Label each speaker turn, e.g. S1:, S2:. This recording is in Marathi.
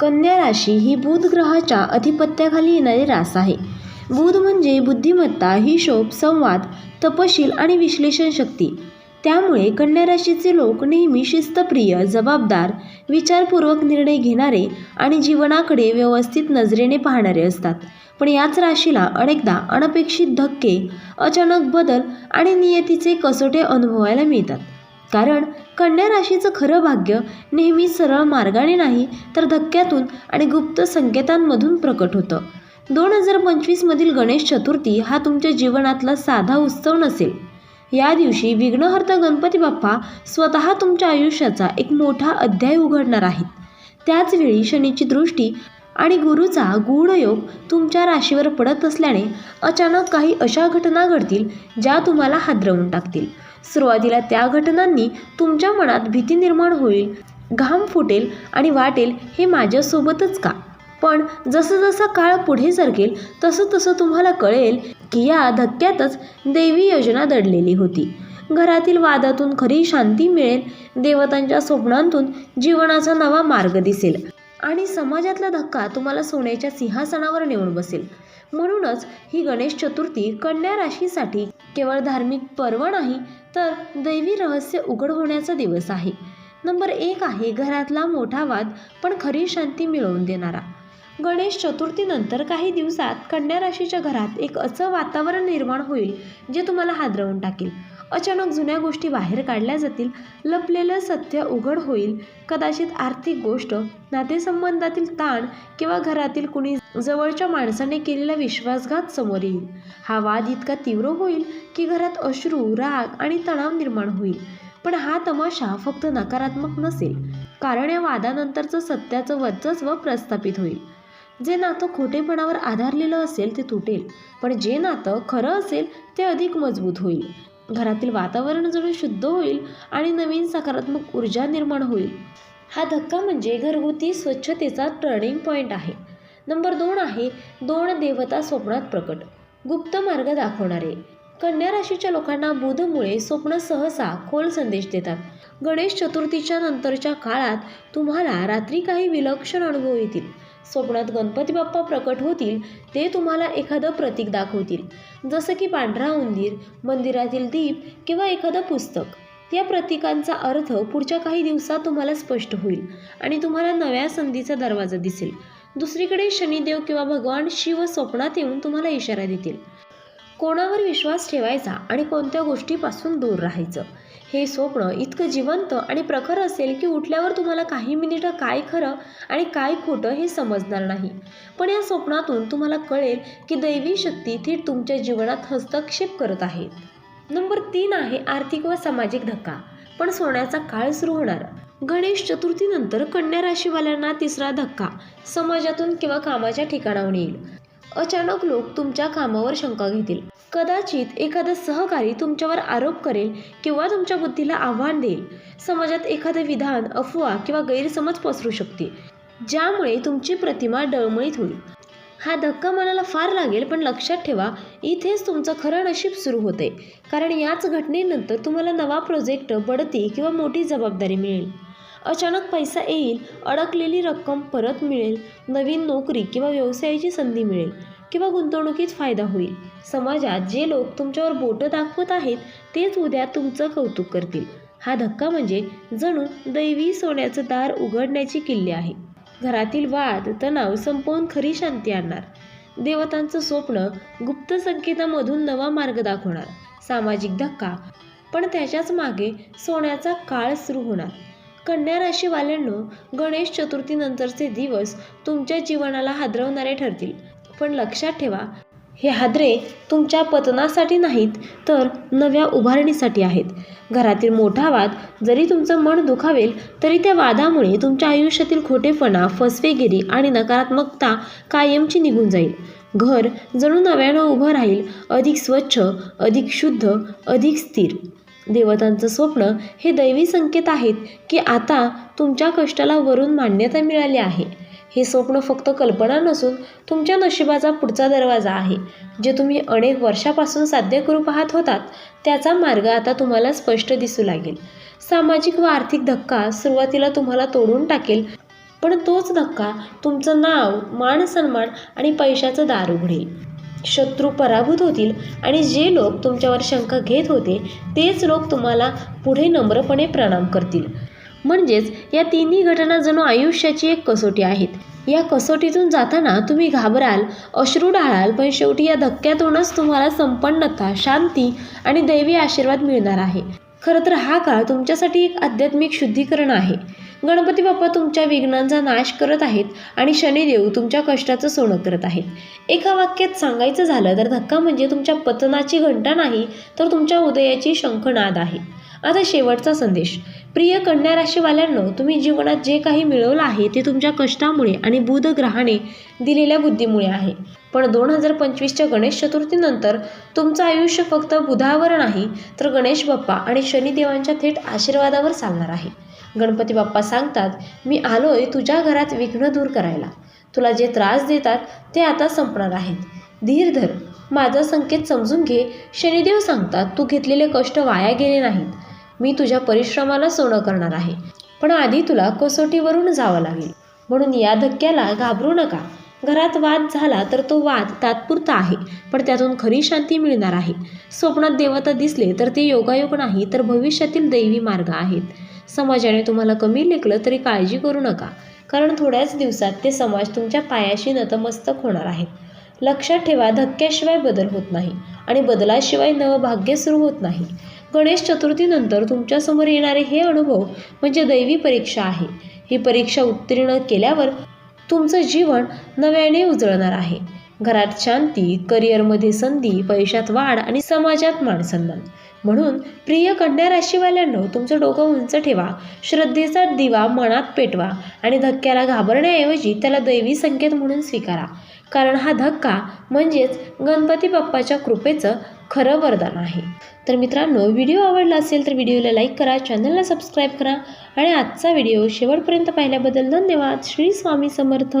S1: कन्या राशी ही बुध ग्रहाच्या अधिपत्याखाली येणारी रास आहे. बुध म्हणजे बुद्धिमत्ता हिशोब संवाद तपशील आणि विश्लेषण शक्ती. त्यामुळे कन्या राशीचे लोक नेहमी शिस्तप्रिय जबाबदार विचारपूर्वक निर्णय घेणारे आणि जीवनाकडे व्यवस्थित नजरेने पाहणारे असतात. पण याच राशीला अनेकदा अनपेक्षित धक्के अचानक बदल आणि नियतीचे कसोटे अनुभवायला मिळतात. कारण कन्या राशीचं खरं भाग्य नेहमी सरळ मार्गाने नाही तर धक्क्यातून आणि गुप्त संकेतांमधून प्रकट होतं. दोन हजार पंचवीसमधील गणेश चतुर्थी हा तुमच्या जीवनातला साधा उत्सव नसेल. या दिवशी विघ्नहर्ता गणपती बाप्पा स्वतः तुमच्या आयुष्याचा एक मोठा अध्याय उघडणार आहेत. त्याचवेळी शनीची दृष्टी आणि गुरुचा गूढ योग तुमच्या राशीवर पडत असल्याने अचानक काही अशा घटना घडतील ज्या तुम्हाला हादरवून टाकतील. सुरुवातीला त्या घटनांनी तुमच्या मनात भीती निर्माण होईल. घाम फुटेल आणि वाटेल हे माझ्यासोबतच का? पण जसं जसं काळ पुढे सरकेल तसं तसं तुम्हाला कळेल की या धक्क्यातच देवी योजना दडलेली होती. घरातील वादातून खरी शांती मिळेल देवतांच्या स्वप्नांतून जीवनाचा नवा मार्ग दिसेल आणि समाजातला धक्का तुम्हाला सोन्याच्या सिंहासनावर नेऊन बसेल. म्हणूनच ही गणेश चतुर्थी कन्या राशीसाठी केवळ धार्मिक पर्व नाही तर दैवी रहस्य उघड होण्याचा दिवस आहे. नंबर एक आहे घरातला मोठा वाद पण खरी शांती मिळवून देणारा. गणेश चतुर्थीनंतर काही दिवसात कन्या राशीच्या घरात एक असं वातावरण निर्माण होईल जे तुम्हाला हादरवून टाकेल. अचानक जुन्या गोष्टी बाहेर काढल्या जातील लपलेलं सत्य उघड होईल. कदाचित आर्थिक गोष्ट नातेसंबंधातील ताण किंवा घरातील कुणी जवळच्या माणसाने केलेला विश्वासघात समोर येईल. हा वाद इतका तीव्र होईल की घरात अश्रू राग आणि तणाव निर्माण होईल. पण हा तमाशा फक्त नकारात्मक नसेल कारण या वादानंतरचं सत्याचं वर्चस्व प्रस्थापित होईल. जे नातं खोटेपणावर आधारलेलं असेल ते तुटेल पण जे नातं खरं असेल ते अधिक मजबूत होईल. घरातील वातावरण जणू शुद्ध होईल आणि नवीन सकारात्मक ऊर्जा निर्माण होईल. हा धक्का म्हणजे घरगुती स्वच्छतेचा टर्निंग पॉईंट आहे. नंबर दोन आहे दोन देवता स्वप्नात प्रकट. गुप्त मार्ग दाखवणारे. कन्या राशीच्या लोकांना बुधमुळे स्वप्न सहसा खोल संदेश देतात. गणेश चतुर्थीच्या नंतरच्या काळात तुम्हाला रात्री काही विलक्षण अनुभव येतील. स्वप्नात गणपती बाप्पा प्रकट होतील ते तुम्हाला एखादं प्रतीक दाखवतील. जसं की पांढरा उंदीर मंदिरातील दीप किंवा एखादं पुस्तक. या प्रतीकांचा अर्थ पुढच्या काही दिवसात तुम्हाला स्पष्ट होईल आणि तुम्हाला नव्या संधीचा दरवाजा दिसेल. दुसरीकडे शनिदेव किंवा भगवान शिव स्वप्नात येऊन तुम्हाला इशारा देतील. कोणावर विश्वास ठेवायचा आणि कोणत्या गोष्टीपासून दूर राहायचं? हे स्वप्न इतकं जिवंत आणि प्रखर असेल की उठल्यावर तुम्हाला काही मिनिटं काय खरं आणि काय खोटं हे समजणार नाही. पण या स्वप्नातून तुम्हाला कळेल की दैवी शक्ती थेट तुमच्या जीवनात हस्तक्षेप करत आहे नंबर तीन आहे आर्थिक व सामाजिक धक्का. पण सोन्याचा काळ सुरू होणार. गणेश चतुर्थीनंतर कन्या राशीवाल्यांना तिसरा धक्का. समाजातून किंवा कामाच्या ठिकाणाहून येईल. अचानक लोक तुमच्या कामावर शंका घेतील. कदाचित एखादा सहकारी तुमच्यावर आरोप करेल किंवा तुमच्या बुद्धीला आव्हान देईल. समाजात एखादं विधान अफवा किंवा गैरसमज पसरू शकते ज्यामुळे तुमची प्रतिमा डळमळीत होईल. हा धक्का मनाला फार लागेल पण लक्षात ठेवा इथेच तुमचं खरं नशीब सुरू होते. कारण याच घटनेनंतर तुम्हाला नवा प्रोजेक्ट बढती किंवा मोठी जबाबदारी मिळेल. अचानक पैसा येईल अडकलेली रक्कम परत मिळेल नवीन नोकरी किंवा व्यवसायाची संधी मिळेल. किंवा गुंतवणुकीत फायदा होईल. समाजात जे लोक तुमच्यावर बोटं दाखवत आहेत तेच उद्या तुमचं कौतुक करतील. हा धक्का म्हणजे जणू दैवी सोन्याचं दार उघडण्याची किल्ली आहे. घरातील वाद तणाव संपवून खरी शांती आणणार. देवतांचं स्वप्न गुप्त संकेतामधून नवा मार्ग दाखवणार. सामाजिक धक्का पण त्याच्याच मागे सोन्याचा काळ सुरू होणार. कन्या राशीवाल्यांनो गणेश चतुर्थीनंतरचे दिवस तुमच्या जीवनाला हादरवणारे ठरतील. पण लक्षात ठेवा हे हादरे तुमच्या पतनासाठी नाहीत तर नव्या उभारणीसाठी आहेत. घरातील मोठा वाद जरी तुमचं मन दुखावेल तरी त्या वादामुळे तुमच्या आयुष्यातील खोटेपणा फसवेगिरी आणि नकारात्मकता कायमची निघून जाईल. घर जणू नव्यानं उभं राहील अधिक स्वच्छ अधिक शुद्ध अधिक स्थिर. देवतांचं स्वप्न हे दैवी संकेत आहेत की आता तुमच्या कष्टाला वरून मान्यता मिळाली आहे. हे स्वप्न फक्त कल्पना नसून तुमच्या नशिबाचा पुढचा दरवाजा आहे. जे तुम्ही अनेक वर्षापासून साध्य करू पाहत होतात त्याचा मार्ग आता तुम्हाला स्पष्ट दिसू लागेल. सामाजिक व आर्थिक धक्का सुरुवातीला तुम्हाला तोडून टाकेल पण तोच धक्का तुमचं नाव मान सन्मान आणि पैशाचं दार उघडेल. शत्रू पराभूत होतील आणि जे लोक तुमच्यावर शंका घेत होते तेच लोक तुम्हाला पुढे नम्रपणे प्रणाम करतील. म्हणजेच या तिन्ही घटना जणू आयुष्याची एक कसोटी आहेत. या कसोटीतून जाताना तुम्ही घाबराल अश्रू ढाळाल पण शेवटी या धक्क्यातूनच तुम्हाला संपन्नता शांती आणि दैवी आशीर्वाद मिळणार आहे. खरं तर हा काळ तुमच्यासाठी एक आध्यात्मिक शुद्धीकरण आहे. गणपती बाप्पा तुमच्या विघ्नांचा नाश करत आहेत आणि शनिदेव तुमच्या कष्टाचं सोनं करत आहेत. एका वाक्यात सांगायचं झालं तर धक्का म्हणजे तुमच्या पतनाची घंटा नाही तर तुमच्या उदयाची शंखनाद आहे. आता शेवटचा संदेश. प्रिय कन्या राशीवाल्यांनो तुम्ही जीवनात जे काही मिळवलं आहे ते तुमच्या कष्टामुळे आणि बुध ग्रहाने दिलेल्या बुद्धीमुळे आहे. पण दोन हजार पंचवीसच्या गणेश चतुर्थीनंतर तुमचं आयुष्य फक्त बुधावर नाही तर गणेश बाप्पा आणि शनिदेवांच्या थेट आशीर्वादावर चालणार आहे. गणपती बाप्पा सांगतात मी आलोय तुझ्या घरात विघ्न दूर करायला. तुला जे त्रास देतात ते आता संपणार आहेत. धीर धर. माझा संकेत समजून घे. शनिदेव सांगतात तू घेतलेले कष्ट वाया गेले नाहीत. मी तुझ्या परिश्रमाला सोनं करणार आहे. पण आधी तुला कसोटीवरून जावं लागेल. म्हणून या धक्क्याला घाबरू नका. घरात वाद झाला तर तो वाद तात्पुरता आहे पण त्यातून खरी शांती मिळणार आहे. स्वप्नात देवता दिसले तर ते योगायोग नाही तर भविष्यातील दैवी मार्ग आहेत. समाजाने तुम्हाला कमी लेखलं तरी काळजी करू नका कारण थोड्याच दिवसात ते समाज तुमच्या पायाशी नतमस्तक होणार आहेत लक्षात ठेवा धक्क्याशिवाय बदल होत नाही आणि बदलाशिवाय नवभाग्य सुरू होत नाही. गणेश चतुर्थीनंतर तुमच्यासमोर येणारे हे अनुभव म्हणजे दैवी परीक्षा आहे. ही परीक्षा उत्तीर्ण केल्यावर तुमचं जीवन नव्याने उजळणार आहे. घरात शांती करिअरमध्ये संधी पैशात वाढ आणि समाजात मानसन्मान म्हणून प्रिय कन्या राशीवाल्यांनो तुमचं डोकं उंच ठेवा श्रद्धेचा दिवा मनात पेटवा आणि धक्क्याला घाबरण्याऐवजी त्याला दैवी संकेत म्हणून स्वीकारा. कारण हा धक्का म्हणजेच गणपती बाप्पाच्या कृपेचं खरं वरदान आहे. तर मित्रांनो व्हिडिओ आवडला असेल तर व्हिडिओला लाईक करा चॅनलला सबस्क्राईब करा आणि आजचा व्हिडिओ शेवटपर्यंत पाहिल्याबद्दल धन्यवाद. श्री स्वामी समर्थ.